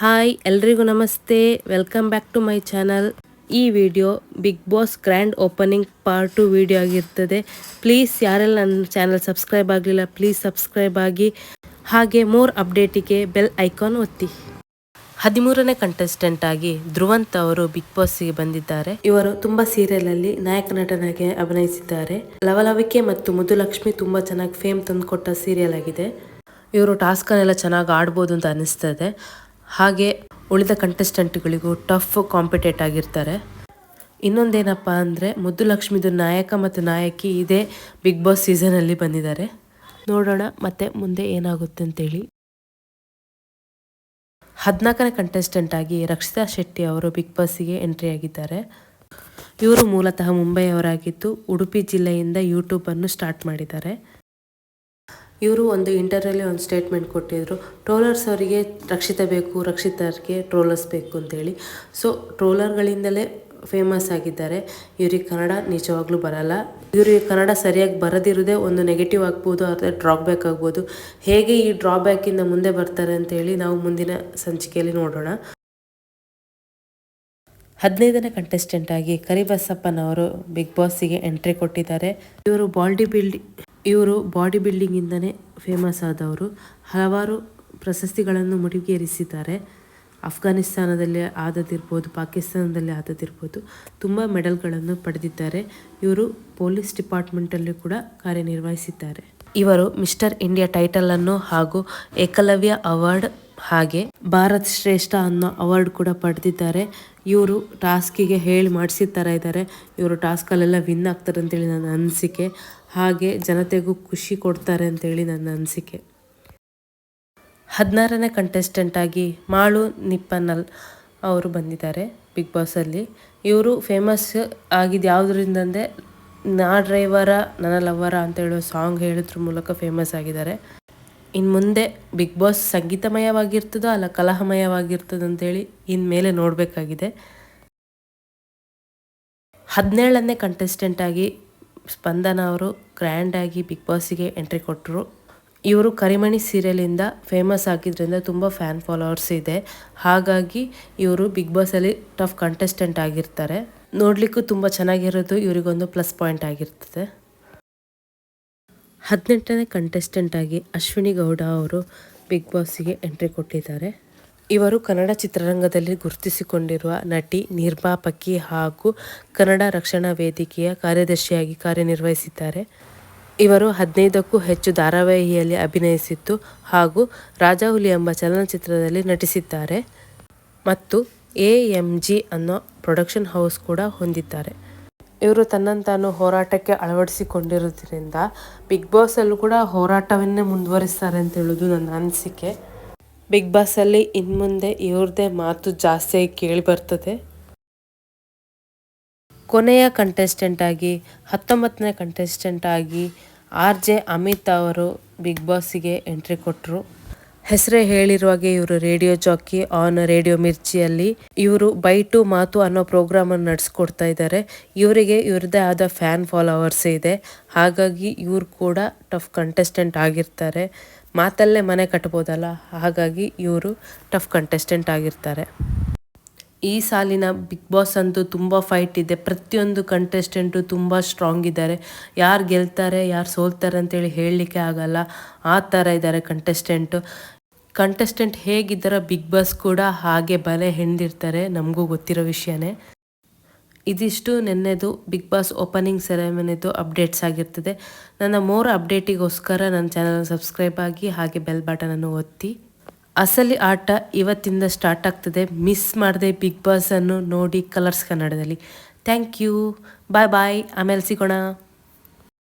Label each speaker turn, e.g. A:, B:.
A: Hi, ಎಲ್ರಿಗೂ ನಮಸ್ತೆ. Welcome back to my channel ಈ video Bigg Boss grand opening part two video ಆಗಿರ್ತದೆ. Please ಯಾರೆಲ್ಲ ನನ್ನ ಚಾನಲ್ ಸಬ್ಸ್ಕ್ರೈಬ್ ಆಗಲಿಲ್ಲ ಪ್ಲೀಸ್ ಸಬ್ಸ್ಕ್ರೈಬ್ ಆಗಿ. ಹಾಗೆ ಮೋರ್ ಅಪ್ಡೇಟಿಗೆ ಬೆಲ್ ಐಕಾನ್ ಒತ್ತಿ. ಹದಿಮೂರನೇ ಕಂಟೆಸ್ಟೆಂಟ್ ಆಗಿ ಧ್ರುವಂತ್ ಅವರು ಬಿಗ್ ಬಾಸ್ಗೆ ಬಂದಿದ್ದಾರೆ. ಇವರು ತುಂಬಾ ಸೀರಿಯಲ್ ಅಲ್ಲಿ ನಾಯಕ ನಟನಾಗಿ ಅಭಿನಯಿಸಿದ್ದಾರೆ. ಲವಲವಿಕೆ ಮತ್ತು ಮುದುಲಕ್ಷ್ಮಿ ತುಂಬಾ ಚೆನ್ನಾಗಿ ಫೇಮ್ ತಂದುಕೊಟ್ಟ ಸೀರಿಯಲ್ ಆಗಿದೆ. ಇವರು ಟಾಸ್ಕ್ ಅನ್ನೆಲ್ಲ ಚೆನ್ನಾಗಿ ಆಡ್ಬೋದು ಅಂತ ಅನಿಸ್ತದೆ. ಹಾಗೆ ಉಳಿದ ಕಂಟೆಸ್ಟೆಂಟ್ಗಳಿಗೂ ಟಫ್ ಕಾಂಪಿಟೇಟ್ ಆಗಿರ್ತಾರೆ. ಇನ್ನೊಂದೇನಪ್ಪ ಅಂದರೆ ಮುದ್ದು ಲಕ್ಷ್ಮಿದು ನಾಯಕ ಮತ್ತು ನಾಯಕಿ ಇದೇ ಬಿಗ್ ಬಾಸ್ ಸೀಸನಲ್ಲಿ ಬಂದಿದ್ದಾರೆ. ನೋಡೋಣ ಮತ್ತೆ ಮುಂದೆ ಏನಾಗುತ್ತೆ ಅಂತೇಳಿ. ಹದಿನಾಲ್ಕನೇ ಕಂಟೆಸ್ಟೆಂಟ್ ಆಗಿ ರಕ್ಷಿತಾ ಶೆಟ್ಟಿ ಅವರು ಬಿಗ್ ಬಾಸ್ಗೆ ಎಂಟ್ರಿ ಆಗಿದ್ದಾರೆ. ಇವರು ಮೂಲತಃ ಮುಂಬೈಯವರಾಗಿದ್ದು ಉಡುಪಿ ಜಿಲ್ಲೆಯಿಂದ ಯೂಟ್ಯೂಬನ್ನು ಸ್ಟಾರ್ಟ್ ಮಾಡಿದ್ದಾರೆ. ಇವರು ಒಂದು ಇಂಟರ್ವ್ಯೂಲಿ ಒಂದು ಸ್ಟೇಟ್ಮೆಂಟ್ ಕೊಟ್ಟಿದ್ದರು ಟ್ರೋಲರ್ಸ್ ಅವರಿಗೆ ರಕ್ಷಿತ ಬೇಕು, ರಕ್ಷಿತರಿಗೆ ಟ್ರೋಲರ್ಸ್ ಬೇಕು ಅಂತೇಳಿ ಸೊ, ಟ್ರೋಲರ್ಗಳಿಂದಲೇ ಫೇಮಸ್ ಆಗಿದ್ದಾರೆ. ಇವ್ರಿಗೆ ಕನ್ನಡ ನಿಜವಾಗ್ಲೂ ಬರಲ್ಲ. ಇವರಿಗೆ ಕನ್ನಡ ಸರಿಯಾಗಿ ಬರದಿರೋದೇ ಒಂದು ನೆಗೆಟಿವ್ ಆಗ್ಬೋದು ಅಥವಾ ಡ್ರಾಬ್ಯಾಕ್ ಆಗ್ಬೋದು. ಹೇಗೆ ಈ ಡ್ರಾಬ್ಯಾಕಿಂದ ಮುಂದೆ ಬರ್ತಾರೆ ಅಂತೇಳಿ ನಾವು ಮುಂದಿನ ಸಂಚಿಕೆಯಲ್ಲಿ ನೋಡೋಣ. ಹದಿನೈದನೇ ಕಂಟೆಸ್ಟೆಂಟ್ ಆಗಿ ಕರಿಬಸಪ್ಪನವರು ಬಿಗ್ ಬಾಸ್ಗೆ ಎಂಟ್ರಿ ಕೊಟ್ಟಿದ್ದಾರೆ. ಇವರು ಬಾಡಿ ಬಿಲ್ಡಿಂಗ್ ಇವರು ಬಾಡಿ ಬಿಲ್ಡಿಂಗಿಂದನೇ ಫೇಮಸ್ ಆದವರು. ಹಲವಾರು ಪ್ರಶಸ್ತಿಗಳನ್ನು ಮುಡಿಗೇರಿಸಿದ್ದಾರೆ. ಅಫ್ಘಾನಿಸ್ತಾನದಲ್ಲಿ ಆದದಿರ್ಬೋದು ಪಾಕಿಸ್ತಾನದಲ್ಲಿ ಆದದಿರ್ಬೋದು ತುಂಬ ಮೆಡಲ್ಗಳನ್ನು ಪಡೆದಿದ್ದಾರೆ. ಇವರು ಪೊಲೀಸ್ ಡಿಪಾರ್ಟ್ಮೆಂಟಲ್ಲಿ ಕೂಡ ಕಾರ್ಯನಿರ್ವಹಿಸಿದ್ದಾರೆ. ಇವರು ಮಿಸ್ಟರ್ ಇಂಡಿಯಾ ಟೈಟಲನ್ನು ಹಾಗೂ ಏಕಲವ್ಯ ಅವಾರ್ಡ್ ಹಾಗೆ ಭಾರತ್ ಶ್ರೇಷ್ಠ ಅನ್ನೋ ಅವಾರ್ಡ್ ಕೂಡ ಪಡೆದಿದ್ದಾರೆ. ಇವರು ಟಾಸ್ಕಿಗೆ ಹೇಳಿ ಮಾಡಿಸಿದ ಥರ ಇದ್ದಾರೆ ಇವರು ಟಾಸ್ಕಲ್ಲೆಲ್ಲ ವಿನ್ ಆಗ್ತಾರೆ ಅಂತೇಳಿ ನನ್ನ ಅನಿಸಿಕೆ. ಹಾಗೆ ಜನತೆಗೂ ಖುಷಿ ಕೊಡ್ತಾರೆ ಅಂತೇಳಿ ನನ್ನ ಅನಿಸಿಕೆ. ಹದಿನಾರನೇ ಕಂಟೆಸ್ಟೆಂಟ್ ಆಗಿ ಮಾಳು ನಿಪ್ಪನಲ್ ಅವರು ಬಂದಿದ್ದಾರೆ ಬಿಗ್ ಬಾಸಲ್ಲಿ ಇವರು ಫೇಮಸ್ ಆಗಿದ್ದು ಯಾವುದರಿಂದ ಅಂದರೆ ನಾ ಡ್ರೈವರ ನನ್ನ ಲವ್ವರ ಅಂತ ಹೇಳೋ ಸಾಂಗ್ ಹೇಳೋದ್ರ ಮೂಲಕ ಫೇಮಸ್ ಆಗಿದ್ದಾರೆ. ಇನ್ನು ಮುಂದೆ ಬಿಗ್ ಬಾಸ್ ಸಂಗೀತಮಯವಾಗಿರ್ತದೋ ಅಲ್ಲ ಕಲಹಮಯವಾಗಿರ್ತದೋ ಅಂತೇಳಿ ಇನ್ಮೇಲೆ ನೋಡಬೇಕಾಗಿದೆ. ಹದಿನೇಳನೇ ಕಂಟೆಸ್ಟೆಂಟ್ ಆಗಿ ಸ್ಪಂದನ ಅವರು ಗ್ರ್ಯಾಂಡಾಗಿ ಬಿಗ್ ಬಾಸಿಗೆ ಎಂಟ್ರಿ ಕೊಟ್ಟರು ಇವರು ಕರಿಮಣಿ ಸೀರಿಯಲಿಂದ ಫೇಮಸ್ ಆಗಿದ್ದರಿಂದ ತುಂಬ ಫ್ಯಾನ್ ಫಾಲೋವರ್ಸ್ ಇದೆ. ಹಾಗಾಗಿ ಇವರು ಬಿಗ್ ಬಾಸಲ್ಲಿ ಟಫ್ ಕಂಟೆಸ್ಟೆಂಟ್ ಆಗಿರ್ತಾರೆ. ನೋಡಲಿಕ್ಕೂ ತುಂಬ ಚೆನ್ನಾಗಿರೋದು ಇವರಿಗೊಂದು ಪ್ಲಸ್ ಪಾಯಿಂಟ್ ಆಗಿರ್ತದೆ. ಹದಿನೆಂಟನೇ ಕಂಟೆಸ್ಟೆಂಟ್ ಆಗಿ ಅಶ್ವಿನಿ ಗೌಡ ಅವರು ಬಿಗ್ ಬಾಸ್ಗೆ ಎಂಟ್ರಿ ಕೊಟ್ಟಿದ್ದಾರೆ. ಇವರು ಕನ್ನಡ ಚಿತ್ರರಂಗದಲ್ಲಿ ಗುರುತಿಸಿಕೊಂಡಿರುವ ನಟಿ ನಿರ್ಮಾಪಕಿ ಹಾಗೂ ಕನ್ನಡ ರಕ್ಷಣಾ ವೇದಿಕೆಯ ಕಾರ್ಯದರ್ಶಿಯಾಗಿ ಕಾರ್ಯನಿರ್ವಹಿಸಿದ್ದಾರೆ. ಇವರು ಹದಿನೈದಕ್ಕೂ ಹೆಚ್ಚು ಧಾರಾವಾಹಿಯಲ್ಲಿ ಅಭಿನಯಿಸಿದ್ದು ಹಾಗೂ ರಾಜಾಹುಲಿ ಎಂಬ ಚಲನಚಿತ್ರದಲ್ಲಿ ನಟಿಸಿದ್ದಾರೆ. ಮತ್ತು ಎ ಎಂ ಜಿ ಅನ್ನೋ ಪ್ರೊಡಕ್ಷನ್ ಹೌಸ್ ಕೂಡ ಹೊಂದಿದ್ದಾರೆ. ಇವರು ತನ್ನನ್ನು ತಾನು ಹೋರಾಟಕ್ಕೆ ಅಳವಡಿಸಿಕೊಂಡಿರೋದ್ರಿಂದ ಬಿಗ್ ಬಾಸಲ್ಲೂ ಕೂಡ ಹೋರಾಟವನ್ನೇ ಮುಂದುವರಿಸ್ತಾರೆ ಅಂತ ಹೇಳೋದು ನನ್ನ ಅನಿಸಿಕೆ. ಬಿಗ್ ಬಾಸಲ್ಲಿ ಇನ್ನು ಮುಂದೆ ಇವ್ರದ್ದೇ ಮಾತು ಜಾಸ್ತಿ ಕೇಳಿ ಬರ್ತದೆ. ಕೊನೆಯ ಕಂಟೆಸ್ಟೆಂಟ್ ಆಗಿ, ಹತ್ತೊಂಬತ್ತನೇ ಕಂಟೆಸ್ಟೆಂಟ್ ಆಗಿ ಆರ್ ಜೆ ಅಮಿತ್ ಅವರು ಬಿಗ್ ಬಾಸಿಗೆ ಎಂಟ್ರಿ ಕೊಟ್ಟರು ಹೆಸರೇ ಹೇಳಿರುವಾಗೆ ಇವರು ರೇಡಿಯೋ ಜಾಕಿ, ಆನ್ ರೇಡಿಯೋ ಮಿರ್ಚಿಯಲ್ಲಿ ಇವರು ಬೈಟು ಮಾತು ಅನ್ನೋ ಪ್ರೋಗ್ರಾಮ್ ಅನ್ನು ನಡೆಸ್ಕೊಡ್ತಾ ಇದ್ದಾರೆ ಇವರಿಗೆ ಇವ್ರದ್ದೇ ಆದ ಫ್ಯಾನ್ ಫಾಲೋವರ್ಸ್ ಇದೆ. ಹಾಗಾಗಿ ಇವರು ಕೂಡ ಟಫ್ ಕಂಟೆಸ್ಟೆಂಟ್ ಆಗಿರ್ತಾರೆ. ಮಾತಲ್ಲೇ ಮನೆ ಕಟ್ಬೋದಲ್ಲ, ಹಾಗಾಗಿ ಇವರು ಟಫ್ ಕಂಟೆಸ್ಟೆಂಟ್ ಆಗಿರ್ತಾರೆ. ಈ ಸಾಲಿನ ಬಿಗ್ ಬಾಸ್ ಅಂತೂ ತುಂಬ ಫೈಟ್ ಇದೆ. ಪ್ರತಿಯೊಂದು ಕಂಟೆಸ್ಟೆಂಟು ತುಂಬ ಸ್ಟ್ರಾಂಗ್ ಇದ್ದಾರೆ. ಯಾರು ಗೆಲ್ತಾರೆ, ಯಾರು ಸೋಲ್ತಾರೆ ಅಂತೇಳಿ ಹೇಳಲಿಕ್ಕೆ ಆಗಲ್ಲ. ಆ ಥರ ಇದ್ದಾರೆ ಕಂಟೆಸ್ಟೆಂಟು ಕಂಟೆಸ್ಟೆಂಟ್ ಹೇಗಿದ್ದಾರೋ ಬಿಗ್ ಬಾಸ್ ಕೂಡ ಹಾಗೆ ಬಲೆ ಹೆಣ್ದಿರ್ತಾರೆ ನಮಗೂ ಗೊತ್ತಿರೋ ವಿಷಯನೇ. ಇದಿಷ್ಟು ನೆನ್ನೆದು ಬಿಗ್ ಬಾಸ್ ಓಪನಿಂಗ್ ಸೆರೆಮನಿದು ಅಪ್ಡೇಟ್ಸ್ ಆಗಿರ್ತದೆ. ನನ್ನ ಮೋರ್ ಅಪ್ಡೇಟಿಗೋಸ್ಕರ ನನ್ನ ಚಾನಲ್ ಸಬ್ಸ್ಕ್ರೈಬ್ ಆಗಿ ಹಾಗೆ ಬೆಲ್ ಬಟನನ್ನು ಒತ್ತಿ. ಅಸಲಿ ಆಟ ಇವತ್ತಿಂದ ಸ್ಟಾರ್ಟ್ ಆಗ್ತದೆ. ಮಿಸ್ ಮಾಡದೆ ಬಿಗ್ ಬಾಸನ್ನು ನೋಡಿ ಕಲರ್ಸ್ ಕನ್ನಡದಲ್ಲಿ. ಥ್ಯಾಂಕ್ ಯು ಬಾಯ್ ಬಾಯ್ ಆಮೇಲೆ ಸಿಗೋಣ.